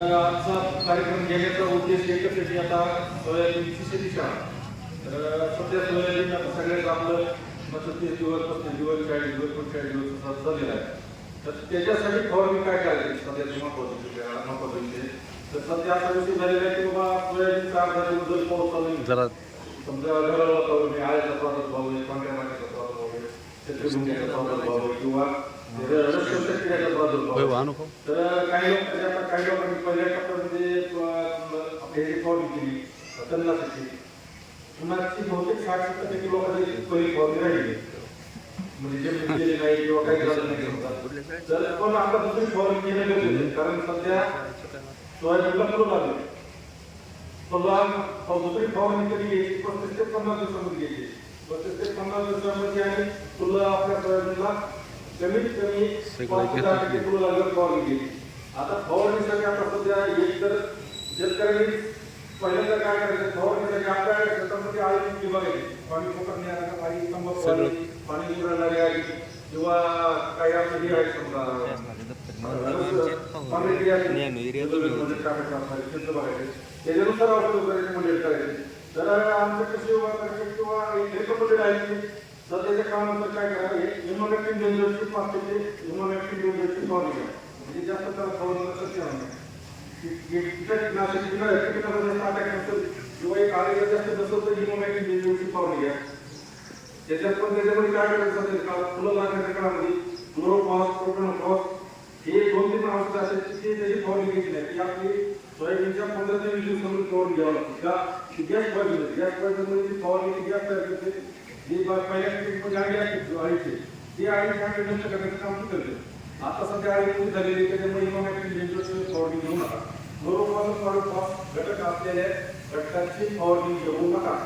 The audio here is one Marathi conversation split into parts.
आजचा कार्यक्रम घेण्याचा उद्देश एकच आहे की आता सोयाबीनची शेती शाळा तर सध्या सोयाबीन आता सगळ्यात आपलं पस्तीस दिवस पस्तीस दिवस चाळीस दिवस पंचेचाळीस दिवस असा झालेला आहे. तर त्याच्यासाठी फवारणी काय करायची? सध्याची महत्वाची महत्त्वाचा तर सध्या असा विषय झालेला आहे की बाबा सोयाबीनचा अर्धा दिवस जर पाऊस चालू जरा समजा घराला आहे आळ्याचा मातीचा प्रादुर्भाव आहे शेतकरी प्रादुर्भाव आहे किंवा प्रादुर्भाव तर काही लोक म्हणजे काही लोकांनी पहिल्या टप्प्यामध्ये अं, आपली ह्याची फवारणी केली पुन्हा ती बहुतेक साठ सत्तर टक्के लोकांची पहिली फॉर्म राहिली. म्हणजे जे म्हणजे केली नाही किंवा काही झालं नाही तर पण आता दुसरी फॉर्म केलं गरजेचं कारण सध्या सोयाबीनला फुलं लागले. फुला दुसरी फॉर्म कधी घ्यायची? पस्तीस ते पन्नास दिवसामध्ये घ्यायची. पस्तीस ते पन्नास दिवसामध्ये आणि फुलं आपल्या सोयाबीनला कमीत कमी पाच ते दहा टक्के फुलं लागल्यावर फवारणी घ्यायची आता फवारणीसाठी आता सध्या एक तर शेतकऱ्यांनी पहिल्यांदा काय करायचं? फवारणीसाठी आपल्या शेतामध्ये आळी बघायची पाणी फुकटणे सगळं. आली, पाणी उघडणारी आली किंवा काही हे आहे समजा. पाणी क्रिया त्याच्यानुसार औषध वगैरे मंडळ करायचे. तर आमचं कशी किंवा रेकमेंडेड आहे. की सध्याच्या काळानंतर काय करा इमोनॅक्टिन डेंजरची पाच ते इमोनॅक्टिन डेंजरची फवारणी करा म्हणजे जास्त त्याला फवारणी कशी होणार कीटकनाशक कीटकनाशक अटॅक नसेल किंवा एक आरोग्य जास्त नसेल तर इमोनॅक्टिन डेंजरची फवारणी घ्या त्याच्यात पण त्याच्यामध्ये काय करायचं असेल का फुलं लागण्याच्या काळामध्ये क्लोरोफॉस प्रोटोनॉफॉस हे दोन तीन औषधं असेल की ते त्याची फवारणी घ्यायची नाही ती आपली सोयाबीनच्या पंधरा ते वीस दिवसामध्ये फवारणी घ्यावं लागते का ती गॅस पाहिजे गॅस पाहिजे ती फवारणी गॅस तयार करते ती पहिल्या पिकमध्ये अळीची ती अळी चांगली नष्ट करण्याचं काम करते. आता सध्या अळी मोठी झालेली त्याच्यामुळे इमोनॅक्टिन डेंजरची फवारणी घेऊ नका बरोबर घटक असलेल्या घटकांची फवारणी घेऊ नका.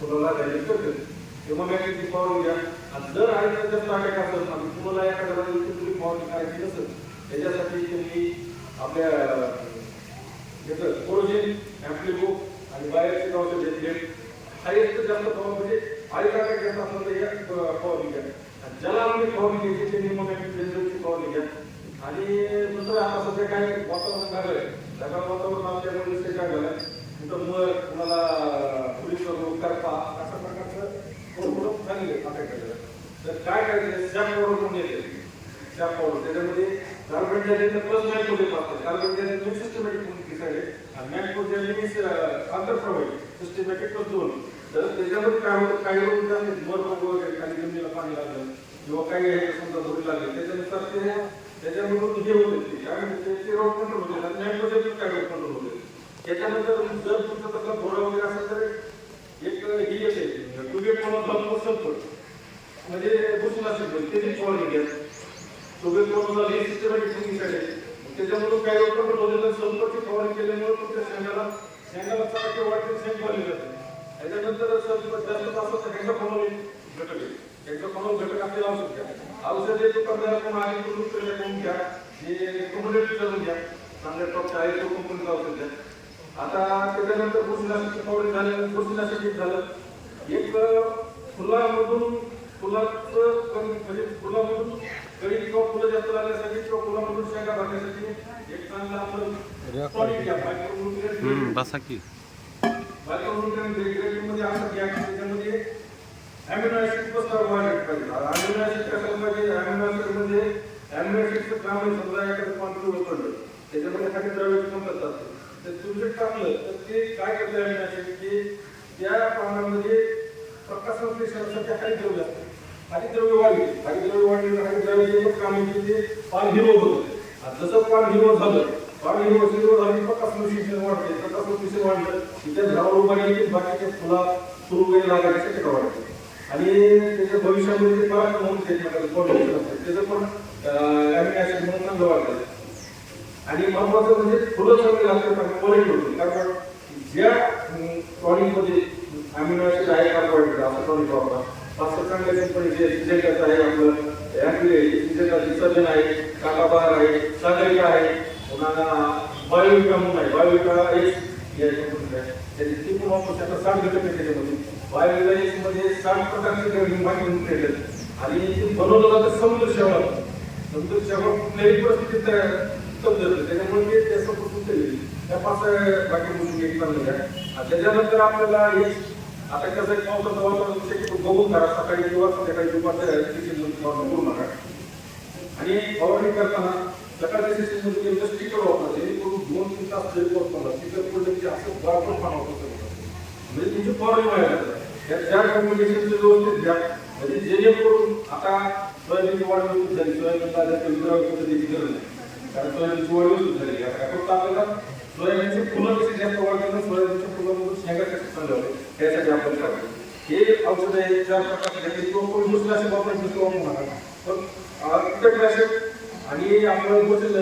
फुलाला द्यायला करते इमोनॅक्टिनची फवारणी घ्या. आणि जर अळीचा जर अटॅक असेल आणि तुम्हाला एखाद्या तुम्ही फवारणी करायची नसेल त्याच्यासाठी तुम्ही आपल्या कोरोजिन ॲम्प्लिबो आणि बाहेरचे औषध घेतले हायेस्ट जास्त फवारणी म्हणजे आळी अटॅक घेत असेल एक फवारणी घ्या आणि ज्याला आम्ही फवारणी घ्यायची ते इमोनॅक्टिन डेंजरची फवारणी घ्या आणि दुसरं आता सध्या काय वातावरण झालंय ढगाळ वातावरण असल्यामुळे ते काय झालंय तिथं मग कुणाला पोलीस करपा अशा प्रकारचं थोडं थोडं झालेलं अटॅक झालेलं तर काय करायचं सॅप पावडर म्हणून येते सॅप पावडर त्याच्यामध्ये कार्बन डायऑक्साईड प्लस नायट्रोजन असतं कार्बन डायऑक्साईड सिस्टमॅटिक म्हणून आणि नायट्रोजन मीन्स आंतरप्रवाही सिस्टमॅटिक प्लस दोन तर त्याच्यामध्ये काय होतं काही लोक असतात मर वगैरे काही जमिनीला पाणी लागलं किंवा काही हे समजा धुरी लागले त्याच्यानुसार ते त्याच्यामधून हे होते ते त्याचे म्हणते रोग कंट्रोल होते नॅटमध्ये नायट्रोजन काय रोग कंट्रोल होते त्याच्यानंतर जर तुमचा तसला घोडा वगैरे असेल तर एक ही येते टुबेट म्हणून सल्फर म्हणजे बुसनाशिक पण त्याची फवारणी घ्या टुबेट म्हणून हे सिस्टमॅटिक फंगिसाइड त्याच्यामधून काही रोग कंट्रोल होते तर सल्फरची फवारणी केल्यामुळे तुमच्या शेंगाला शेंगाला चांगली वाढते शेंग भरली जाते. त्याच्यानंतर जास्त हेक्टोफोनोल घटक आहे. घटक आपल्याला औषध घ्या औषध जे करून करून घ्या. जे कम्युनिटी करून घ्या. चांगल्या टॉपच्या आहे तो कंपनीचं औषध घ्या आता त्याच्यानंतर बुरशीनाशक झालं बुरशीनाशक एक झालं. एक फुलामधून फुलाचं कमी म्हणजे फुलामधून कळी किंवा फुलं जास्त लागण्यासाठी किंवा फुलामधून शेंगा भरण्यासाठी एक चांगला आपण बसा की. मायक्रोन्यूट्रिएंटमध्ये असं घ्या की त्याच्यामध्ये अॅमिनो ऍसिड पाहिजे अॅमिनो ऍसिड पाहिजे म्हणजे अॅमिनो काम आहे समजा एखादं पांढरं पडलं त्याच्यामध्ये काही द्रव्याची कमतरता असते तर तुम्ही टाकलं तर ते काय करतं अॅमिनो ऍसिड की त्या पानामध्ये प्रकाश संश्लेषणासाठी हरितद्रव्य असतं हरितद्रव्य वाढली. हरितद्रव्य वाढली तर हरितद्रव्य एकच काम ते पान हिरवत होतं. जसं पान हिरवत झालं आणि हिरवत हिरवत झाली प्रकाश संश्लेषण वाढते प्रकाश संश्लेषण वाढलं की त्या झाडावर उभा येते बाकीच्या फुला सुरू वगैरे लागायचे ते वाढते आणि त्याच्या भविष्यामध्ये ते पराक्रम होऊन त्याचं पण अॅमिनो म्हणून चांगलं वाढतं. आणि महत्वाचं म्हणजे फुलं चांगली असलं पाहिजे क्वालिटी होती. कारण ज्या टॉनिकमध्ये अमिनो आहे का कार्बोहायड्रेट असं टॉनिक वापरा पाच चांगल्या कंपनीचे सिजेटाचं आहे आपलं. ॲक्युरे सिजेटाची सर्जन आहे काकाबार आहे सागरिका आहे. पुन्हा बायोविका म्हणून आहे बायोविका एस या कंपनीचं आहे. त्याची ती पण वापरू साठ घटक त्याच्यामध्ये बायोविका एसमध्ये साठ प्रकारचे माहिती आहेत आणि ते बनवलं जातं समुद्र शेवाळ समुद्र शेवाळ कुठल्याही परिस्थितीत समजत त्याच्यामुळे ते त्याचं त्या पाच बाकी गोष्टी एक चाललेल्या आहेत. आणि त्याच्यानंतर आपल्याला हे आता कसं एक पावसाचं वातावरण शक्यतो बघून करा. सकाळी किंवा संध्याकाळी दुपारच्या सिस्टीम करू नका. आणि फवारणी करताना सकाळच्या स्टिकर वापरा जेणेकरून दोन तीन तास जरी वापरला स्टिकर पडलं की असं भरपूर पाणी वापरतो म्हणजे तुमची फवारणी व्हायला लागते. या चार कम्युनिकेशनचे व्यवस्थित घ्या म्हणजे जेणेकरून आता सोयाबीनची वाढ व्यवस्थित झाली सोयाबीनला जास्त विद्राव गरज नाही कारण सोयाबीनची वाढ व्यवस्थित झाली आता काय फक्त आपल्याला सोयाबीनचे फुलं कशी जास्त वाढतात ना सोयाबीनच्या फुलामधून शेंगा कशी चांगल्या होते आपण करायचं हे औषध आहे चार प्रकारचे आहेत. किंवा कोणी दुसरं असे वापरायचे किंवा म्हणा पण अं, कीटकनाशक आणि आपण गोष्ट